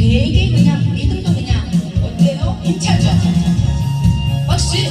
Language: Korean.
되게 그냥 믿음도 그냥 어때요? 괜찮죠? 어, 확실히